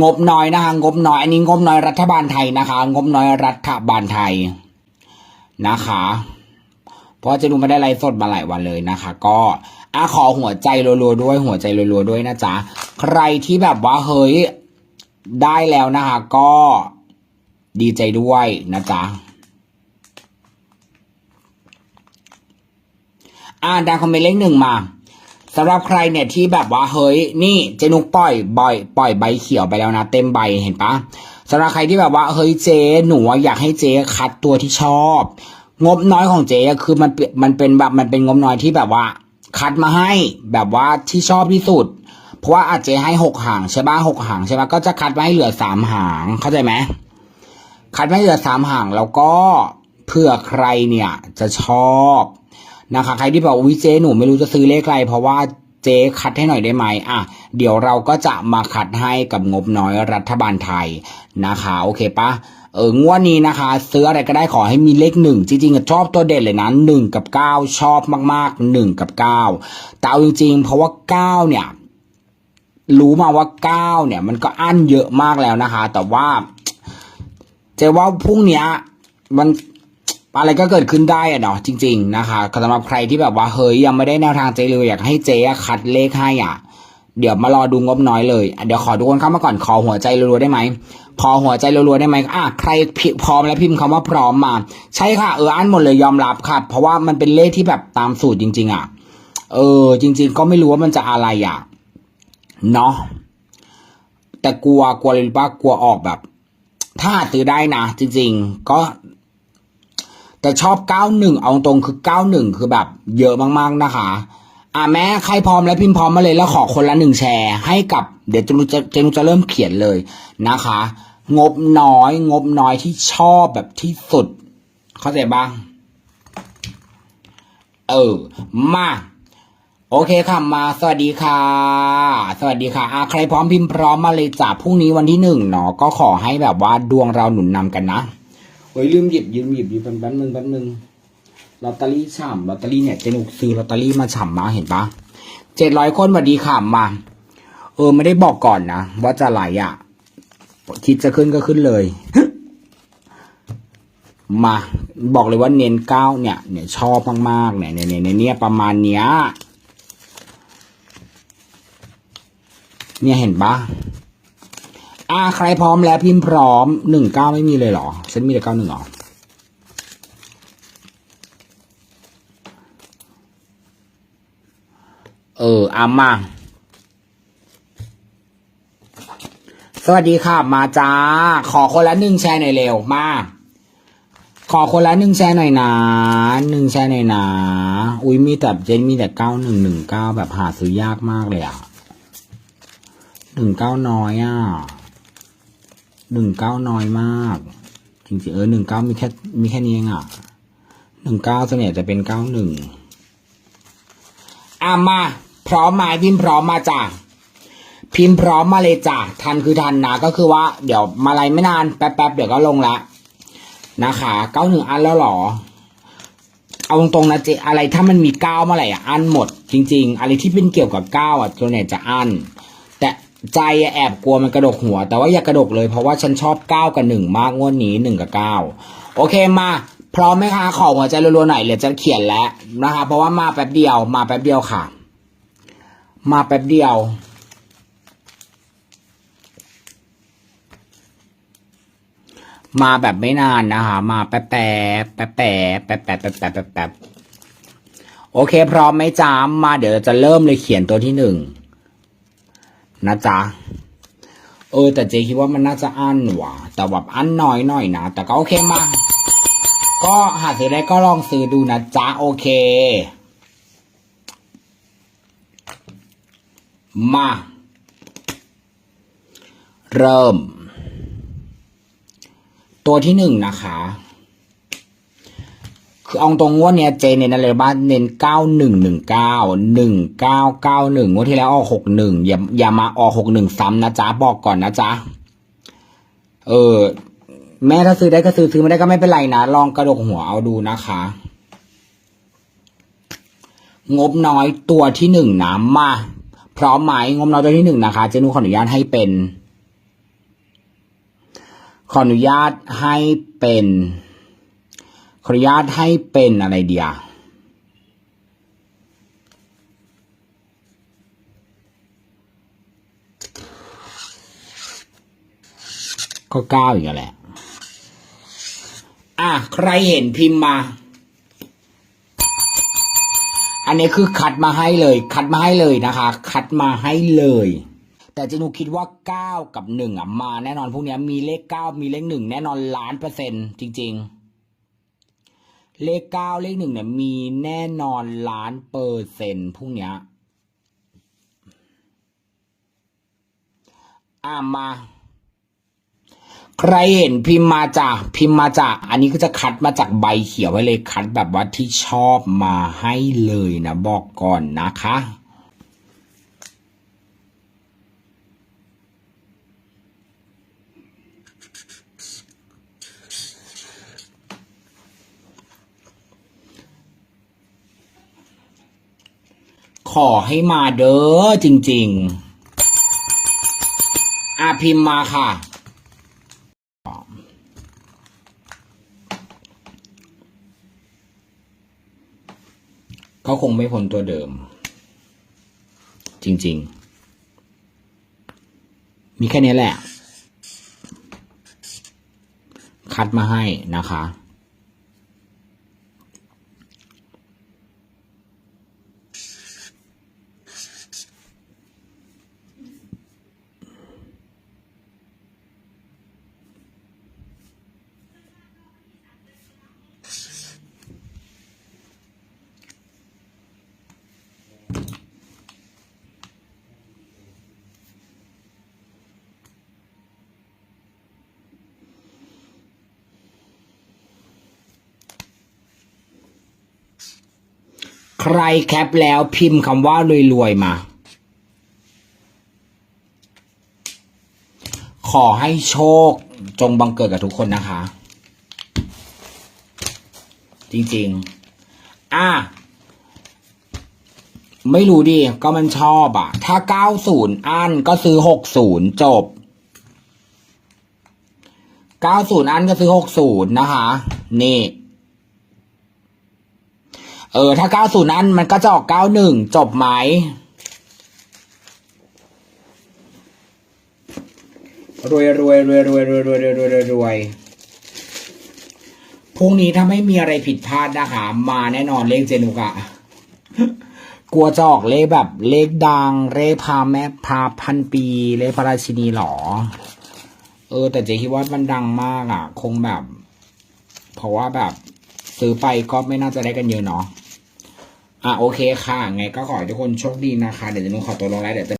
งบน้อยนะคะงบน้อยอันนี้งบน้อยรัฐบาลไทยนะคะ งบน้อยรัฐบาลไทยนะคะ เพราะจะดูไม่ได้ไลฟ์สดมาหลายวันเลยนะคะ ก็อะขอหัวใจรัวๆด้วย หัวใจรัวๆด้วยนะจ๊ะใครที่แบบว่าเฮ้ยได้แล้วนะคะ ก็ดีใจด้วยนะจ๊ะอ่านดาวคอมเมนต์เลขหนึ่งมา สำหรับใครเนี่ยที่แบบว่าเฮ้ยนี่เจนุกปล่อยบ่อยปล่อยใบเขียวไปแล้วนะ เต็มใบเห็นปะสำหรับใครที่แบบว่าเฮ้ยเจหนูอยากให้เจคัดตัวที่ชอบ งบน้อยของเจคือมันเป็นมันเป็นแบบมันเป็นงบน้อยที่แบบว่า คัดมาให้แบบว่าที่ชอบที่สุด เพราะว่าอาจเจให้หกหางใช่ปะหกหางใช่ปะก็จะคัดมาให้เหลือสามหางเข้าใจไหมคัดไม่เหลือสามหางแล้วก็เผื่อใครเนี่ยจะชอบ นะคะ ใครที่บอกวิเจหนูไม่รู้จะซื้อเลขอะไรเพราะว่าเจ๊คัดให้หน่อยได้ไหมอะ เดี๋ยวเราก็จะมาคัดให้กับงบน้อยรัฐบาลไทยนะคะ โอเคปะเอองวดนี้นะคะ ซื้ออะไรก็ได้ขอให้มีเลขหนึ่งจริงๆชอบตัวเด่นเลยนะหนึ่งกับเก้าชอบมากๆหนึ่งกับเก้าแต่เอาจริงๆ เพราะว่าเก้าเนี่ย รู้มาว่าเก้าเนี่ย มันก็อั้นเยอะมากแล้วนะคะ แต่ว่าเจว่าพรุ่งนี้มัน อะไรก็เกิดขึ้นได้อะเนาะจริง ๆนะคะสำหรับใครที่แบบว่าเฮ้ยยังไม่ได้แนวทางเจเลยอยากให้เจอะคัดเลขให้อะเดี๋ยวมารอดูงบน้อยเลย เดี๋ยวขอทุกคนเข้ามาก่อนขอหัวใจรัวๆได้ไหมขอหัวใจรัวๆได้ไหมอะใครพร้อมแล้วพิมพ์คำว่าพร้อมมา ใช่ค่ะเอออันหมดเลยยอมรับค่ะ เพราะว่ามันเป็นเลขที่แบบตามสูตรจริง ๆ อะ เออ จริง ๆ ก็ไม่รู้ว่ามันจะอะไรอะเนาะแต่กลัวกลัวเลยว่ากลัวออกแบบ ถ้าซื้อได้นะจริง ๆ ก็ แต่ชอบ 91 เอาตรงคือ 91 คือแบบ เยอะมากๆนะคะ อะแม่ใครพร้อมแล้วพิมพ์พร้อมมาเลยแล้วขอคนละหนึ่งแชร์ ให้กับเดี๋ยวเจนุจะเจนุจะเริ่มเขียนเลยนะคะ งบน้อย งบน้อยที่ชอบแบบที่สุด เข้าใจบ้าง เออ มาโอเคค่ะมาสวัสดีค่ะ สวัสดีค่ะอะใครพร้อมพิมพ์พร้อมมาเลยจ้ะพรุ่งนี้วันที่หนึ่งเนาะก็ขอให้แบบว่าดวงเราหนุนนำกันนะ เฮ้ยลืมหยิบยืมหยิบหยิบแป๊บนึงแป๊บนึงลอตเตอรี่ฉ่ำลอตเตอรี่เนี่ยเจนุกซื้อลอตเตอรี่มาฉ่ำมาเห็นปะเจ็ดร้อยคนสวัสดีค่ะมา เออไม่ได้บอกก่อนนะว่าจะไหลอะ คิดจะขึ้นก็ขึ้นเลย มาบอกเลยว่าเน้นเก้าเนี่ย เนี่ยชอบมากๆเนี่ยเนี่ยเนี่ยเนี่ยประมาณเนี้ยเนี่ยเห็นปะ อ่าใครพร้อมแล้วพิมพ์พร้อมหนึ่งเก้าไม่มีเลยเหรอฉันมีแต่เก้าหนึ่งหรอเอออามา สวัสดีค่ะ มาจ้า ขอคนละหนึ่งแชร์หน่อยเร็ว มา ขอคนละหนึ่งแชร์หน่อยนะหนึ่งแชร์หน่อยนะ อุ้ยมีแต่เจนมีแต่เก้าหนึ่งหนึ่งเก้าแบบหาซื้อยากมากเลยอะหนึ่งเก้าน้อยอะ หนึ่งเก้าน้อยมาก จริงๆเออหนึ่งเก้ามีแค่มีแค่นี้เองอะหนึ่งเก้าส่วนใหญ่จะเป็นเก้าหนึ่งอะมา พร้อมไหมพิมพ์พร้อมมาจ้ะพิมพ์พร้อมมาเลยจ้ะทันคือทันนะก็คือว่า เดี๋ยวมาอะไรไม่นานแป๊บๆเดี๋ยวก็ลงละนะคะเก้าหนึ่งอันแล้วหรอ เอาตรงๆนะเจอะไรถ้ามันมีเก้าเมื่อไหร่อะอันหมด จริง ๆ อะไรที่เป็นเกี่ยวกับเก้าอะตัวเนี่ยจะอัน ใจแอบกลัวมันกระดกหัว แต่ว่าอย่ากระดกเลยเพราะว่าฉันชอบเก้ากับหนึ่งมากงวดนี้หนึ่งกับเก้าโอเคมา พร้อมไหมคะขอหัวใจรัวๆหน่อยเดี๋ยวจะเขียนแล้วนะคะเพราะว่ามาแป๊บเดียว มาแป๊บเดียวค่ะ มาแป๊บเดียว มาแบบไม่นานนะคะ มาแป๊บแป๊บแป๊บแป๊บแป๊บแป๊บแป๊บแป๊บแป๊บโอเค พร้อมไหมจ้ามาเดี๋ยวจะเริ่มเลยเขียนตัวที่หนึ่ง นะจ๊ะเออ แต่เจคิดว่ามันน่าจะอั้นว่ะ แต่แบบอั้นน้อยหน่อยนะ แต่ก็โอเคมา ก็หาซื้อได้ก็ลองซื้อดูนะจ๊ะ โอเค มา เริ่ม ตัวที่หนึ่งนะคะ คือเอาตรงงวดเนี้ยเจเน้นอะไรบ้างเน้นเก้าหนึ่งหนึ่งเก้าหนึ่งเก้าเก้าหนึ่งงวดที่แล้วออกหกหนึ่งอย่าอย่ามาออกหกหนึ่งซ้ำนะจ๊ะบอกก่อนนะจ๊ะเออ แม่ถ้าซื้อได้ก็ซื้อซื้อไม่ได้ก็ไม่เป็นไรนะลองกระดกหัวเอาดูนะคะ งบน้อยตัวที่หนึ่งนะมาพร้อมไหมงบน้อยตัวที่หนึ่งนะคะเจนุขออนุญาตให้เป็น ขออนุญาตให้เป็น ขออนุญาตให้เป็นอะไรเดียก็เก้าอีกแล้วแหละ อะ ใครเห็นพิมพ์มา อันนี้คือคัดมาให้เลย คัดมาให้เลยนะคะ คัดมาให้เลย แต่จนูคิดว่าเก้ากับหนึ่งอะ มาแน่นอนพวกนี้มีเลขเก้ามีเลขหนึ่งแน่นอนล้านเปอร์เซ็นต์จริง ๆ เลขเก้าเลขหนึ่งเนี่ยมีแน่นอนล้านเปอร์เซ็นต์พรุ่งนี้อะมา ใครเห็นพิมพ์มาจากพิมพ์มาจากอันนี้ก็จะคัดมาจากใบเขียวไว้เลยคัดแบบว่าที่ชอบมาให้เลยนะ บอกก่อนนะคะ ขอให้มาเด้อจริง ๆอะพิมพ์มาค่ะ ก็คงไม่พ้นตัวเดิม จริง ๆ มีแค่นี้แหละ คัดมาให้นะคะ ใครแคปแล้วพิมพ์คำว่ารวยๆมา ขอให้โชคจงบังเกิดกับทุกคนนะคะ จริงๆ อะ ไม่รู้ดิ ก็มันชอบอะถ้า 90 อันก็ซื้อ 60 จบ 90 อันก็ซื้อ 60 นะคะ นี่ เออ ถ้า90นั้นมันก็จะออก91จบไหมรวยรวยรวยรวยรวยรวยรวยรวยรวยรวยพรุ่งนี้ถ้าไม่มีอะไรผิดพลาดนะคะมาแน่นอนเลขเจนุกอะกลัวจะออกเลขแบบเลขดัง เลขพาแม่พาพันปี เลขพระราชินีหรอ เออ แต่เจ๊คิดว่ามันดังมากอะคงแบบ เพราะว่าแบบซื้อไปก็ไม่น่าจะได้กันเยอะเนาะ อะโอเคค่ะ ไงก็ขอให้ทุกคนโชคดีนะคะ เดี๋ยวจะนุ่ขอตัวลงไลน์เดี๋ยวจะ